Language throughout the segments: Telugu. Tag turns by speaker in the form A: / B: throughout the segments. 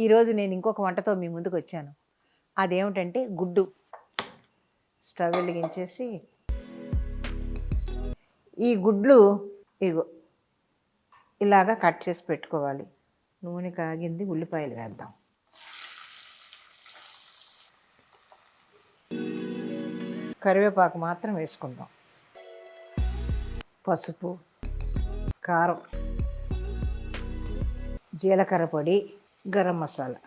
A: ఈరోజు నేను ఇంకొక వంటతో మీ ముందుకు వచ్చాను అదేమిటంటే గుడ్డు. స్టవ్ వెలిగించేసి ఈ గుడ్లు ఇగో ఇలాగా కట్ చేసి పెట్టుకోవాలి. నూనె కాగింది ఉల్లిపాయలు వేద్దాం. కరివేపాకు మాత్రం వేసుకుందాం. పసుపు కారం జీలకర్ర పొడి గరం మసాలా.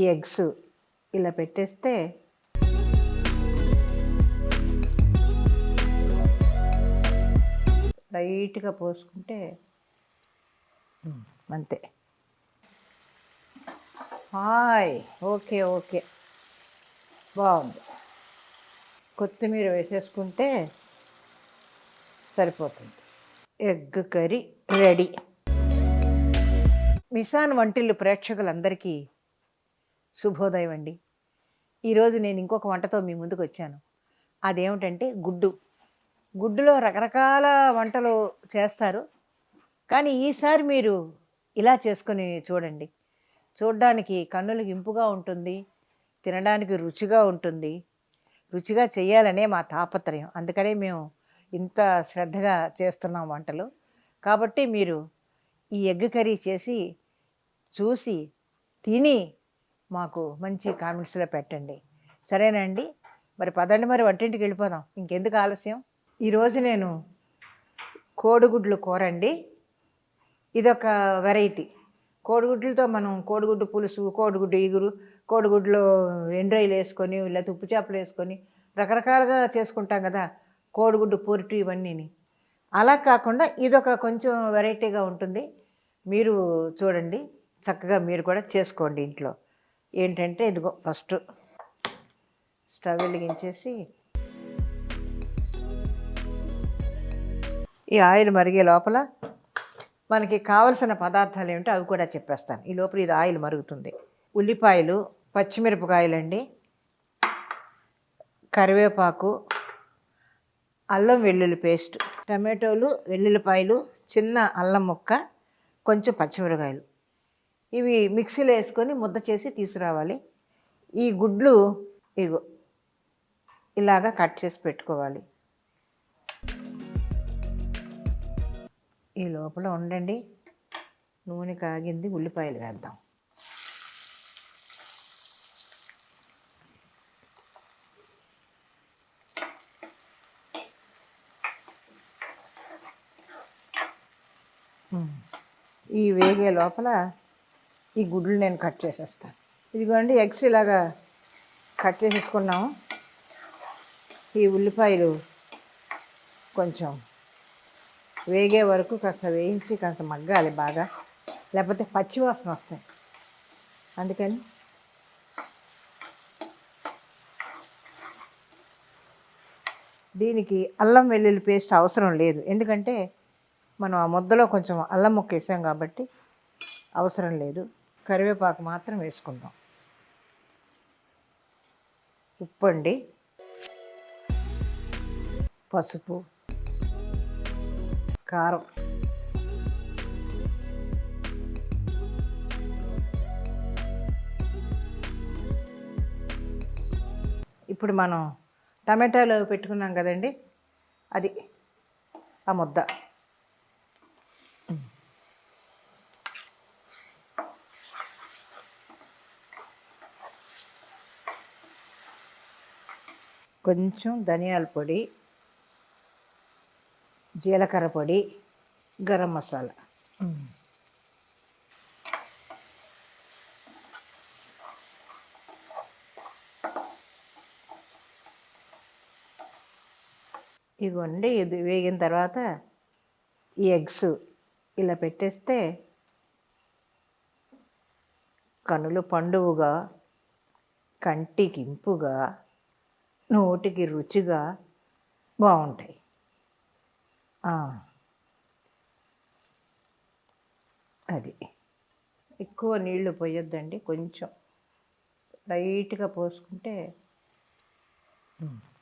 A: ఈ ఎగ్స్ ఇలా పెట్టేస్తే లైట్గా పోసుకుంటే అంతే. హాయ్. Okay okay. బాగుంది. కొత్తిమీర వేసేసుకుంటే సరిపోతుంది. Egg curry ready. మిసాన్ వంటిల్లు ప్రేక్షకులందరికీ శుభోదయం అండి. ఈరోజు నేను ఇంకొక వంటతో మీ ముందుకు వచ్చాను. అదేమిటంటే గుడ్డు. గుడ్డులో రకరకాల వంటలు చేస్తారు. కానీ ఈసారి మీరు ఇలా చేసుకొని చూడండి. చూడడానికి కన్నులకు ఇంపుగా ఉంటుంది. తినడానికి రుచిగా ఉంటుంది. రుచిగా చేయాలనే మా తాపత్రయం. అందుకనే మేము ఇంత శ్రద్ధగా చేస్తున్నాం వంటలు. కాబట్టి మీరు ఈ ఎగ్ కర్రీ చేసి చూసి తిని మాకు మంచి కామెంట్స్లో పెట్టండి. సరేనండి మరి పదండి మరి వంటింటికి వెళ్ళిపోదాం. ఇంకెందుకు ఆలస్యం? ఈరోజు నేను కోడిగుడ్లు కూర అండి. ఇదొక వెరైటీ. కోడిగుడ్లతో మనం కోడిగుడ్డు పులుసు కోడిగుడ్డు ఇగురు కోడిగుడ్లు ఎండ్రాయిలు వేసుకొని లేకపోతే ఉప్పు చేపలు వేసుకొని రకరకాలుగా చేసుకుంటాం కదా కోడిగుడ్డు పొరిటు ఇవన్నీని. అలా కాకుండా ఇదొక కొంచెం వెరైటీగా ఉంటుంది. మీరు చూడండి చక్కగా మీరు కూడా చేసుకోండి ఇంట్లో. ఏంటంటే ఇదిగో ఫస్ట్ స్టవ్ వెలిగించేసి ఈ ఆయిల్ మరిగే లోపల మనకి కావలసిన పదార్థాలు ఏమిటో అవి కూడా చెప్పేస్తాను. ఈ లోపల ఇది ఆయిల్ మరుగుతుంది. ఉల్లిపాయలు పచ్చిమిరపకాయలండి కరివేపాకు అల్లం వెల్లుల్లి పేస్ట్ టమాటోలు వెల్లుల్లిపాయలు చిన్న అల్లం ముక్క కొంచెం పచ్చిమిరకాయలు ఇవి మిక్సీలో వేసుకొని ముద్ద చేసి తీసుకురావాలి. ఈ గుడ్లు ఇగో ఇలాగా కట్ చేసి పెట్టుకోవాలి. ఈ లోపల ఉండండి. నూనె కాగింది ఉల్లిపాయలు వేద్దాం. ఉమ్. ఈ వేగే లోపల ఈ గుడ్లు నేను కట్ చేసేస్తాను ఇదిగోండి ఎగ్స్ ఇలాగా కట్ చేసేసుకున్నాము. ఈ ఉల్లిపాయలు కొంచెం వేగే వరకు కాస్త వేయించి కాస్త మగ్గాలి బాగా. లేకపోతే పచ్చివాసన వస్తాయి. అందుకని దీనికి అల్లం వెల్లుల్లి పేస్ట్ అవసరం లేదు. ఎందుకంటే మనం ఆ ముద్దలో కొంచెం అల్లం ముక్క వేసాం కాబట్టి అవసరం లేదు. కరివేపాకు మాత్రం వేసుకుందాం. ఉప్పు అండి. పసుపు. కారం. ఇప్పుడు మనం టమాటాలు పెట్టుకున్నాం కదండి. అది ఆ ముద్ద. కొంచెం ధనియాల పొడి జీలకర్ర పొడి గరం మసాలా. ఇవ్వండి ఇది వేగిన తర్వాత ఈ ఎగ్స్ ఇలా పెట్టేస్తే కనులు పండువుగా కంటికి ఇంపుగా నోటికి రుచిగా బాగుంటాయి. అది. ఎక్కువ నీళ్ళు పోయొద్దండి కొంచెం. లైట్గా పోసుకుంటే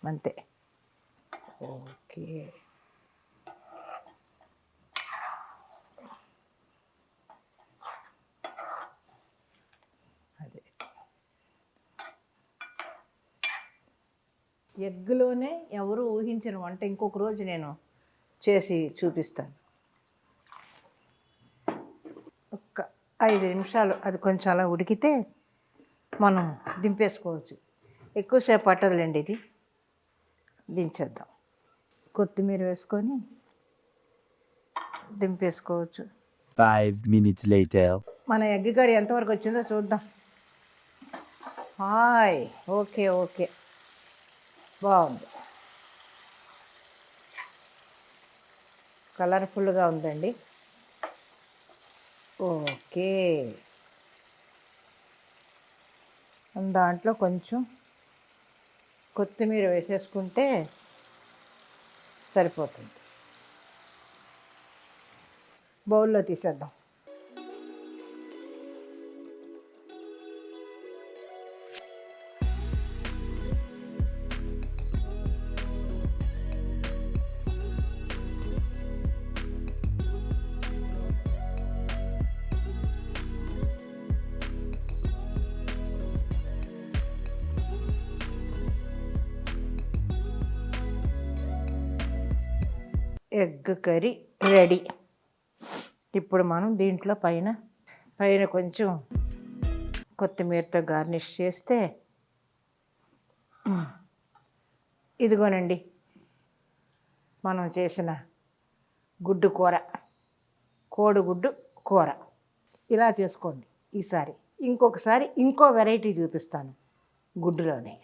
A: అంతే. ఓకే. ఎగ్గులోనే ఎవరు ఊహించిన. వంట ఇంకొక రోజు నేను చేసి చూపిస్తాను. ఒక్క ఐదు నిమిషాలు అది కొంచెం అలా ఉడికితే మనం దింపేసుకోవచ్చు. ఎక్కువసేపు పట్టదులేండి ఇది. దించేద్దాం. కొత్తిమీర వేసుకొని దింపేసుకోవచ్చు.
B: Five minutes later.
A: మన ఎగ్ కర్రీ ఎంతవరకు వచ్చిందో చూద్దాం. హాయ్. Okay okay. బాగుంది. కలర్ఫుల్గా ఉందండి. ఓకే. దాంట్లో కొంచెం కొత్తిమీర వేసేసుకుంటే సరిపోతుంది. బౌల్లో తీసేద్దాం. Egg curry ready. ఇప్పుడు మనం దీంట్లో పైన పైన కొంచెం కొత్తిమీరతో గార్నిష్ చేస్తే ఇదిగోనండి మనం చేసిన గుడ్డు కూర కోడిగుడ్డు కూర. ఇలా చేసుకోండి ఈసారి. ఇంకొకసారి ఇంకో వెరైటీ చూపిస్తాను గుడ్డులోనే.